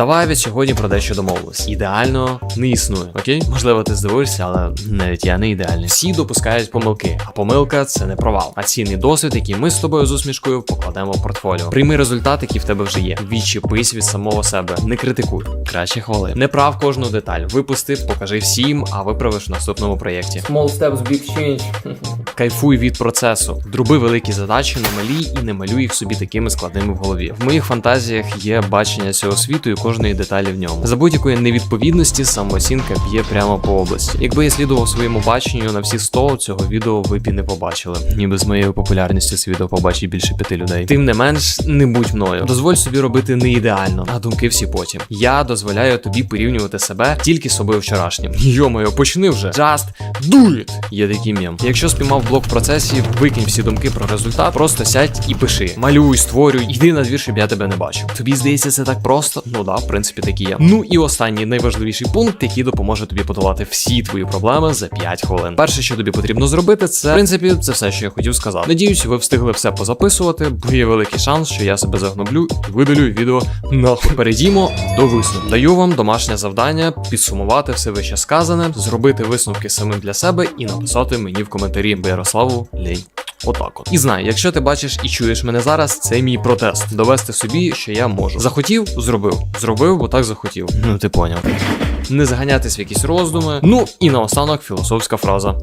Давай від сьогодні про дещо домовились. Ідеально не існує. Окей? Можливо, ти здивуєшся, але навіть я не ідеальний. Всі допускають помилки, а помилка це не провал, а цінний досвід, який ми з тобою з усмішкою покладемо в портфоліо. Прийми результат, який в тебе вже є. Відчепись від самого себе. Не критикуй, краще хвали. Не прав кожну деталь. Випусти, покажи всім, а виправиш в наступному проєкті. Small steps, big change. Кайфуй від процесу, дроби великі задачі на малі і не малюй їх собі такими складними в голові. В моїх фантазіях є бачення цього світу і кожної деталі в ньому. За будь-якої невідповідності самооцінка б'є прямо по області. Якби я слідував своєму баченню на всі 100, цього відео ви б і не побачили. Ніби з моєю популярністю це відео побачить більше п'яти людей. Тим не менш, не будь мною. Дозволь собі робити не ідеально, а думки всі потім. Я дозволяю тобі порівнювати себе тільки з собою вчорашнім. Йомайо, почни вже. Just do it! Є такий мем. Якщо спіймав блок в процесі, викинь всі думки про результат, просто сядь і пиши. Малюй, створюй, йди на двір, щоб я тебе не бачив. Тобі здається, це так просто? Ну да, в принципі, так і є. Ну і останній найважливіший пункт, який допоможе тобі подолати всі твої проблеми за 5 хвилин. Перше, що тобі потрібно зробити, це в принципі це все, що я хотів сказати. Надіюсь, ви встигли все позаписувати, бо є великий шанс, що я себе загноблю і видалю відео нахуй. Перейдімо до висновку. Даю вам домашнє завдання підсумувати все вище сказане, зробити висновки самим для себе і написати мені в коментарі бо Ярославу лінь. Отак от. І знай, якщо ти бачиш і чуєш мене зараз, це мій протест. Довести собі, що я можу. Захотів, зробив. Зробив, бо так захотів. Ну ти поняв. Не заганятись в якісь роздуми. Ну і наостанок філософська фраза.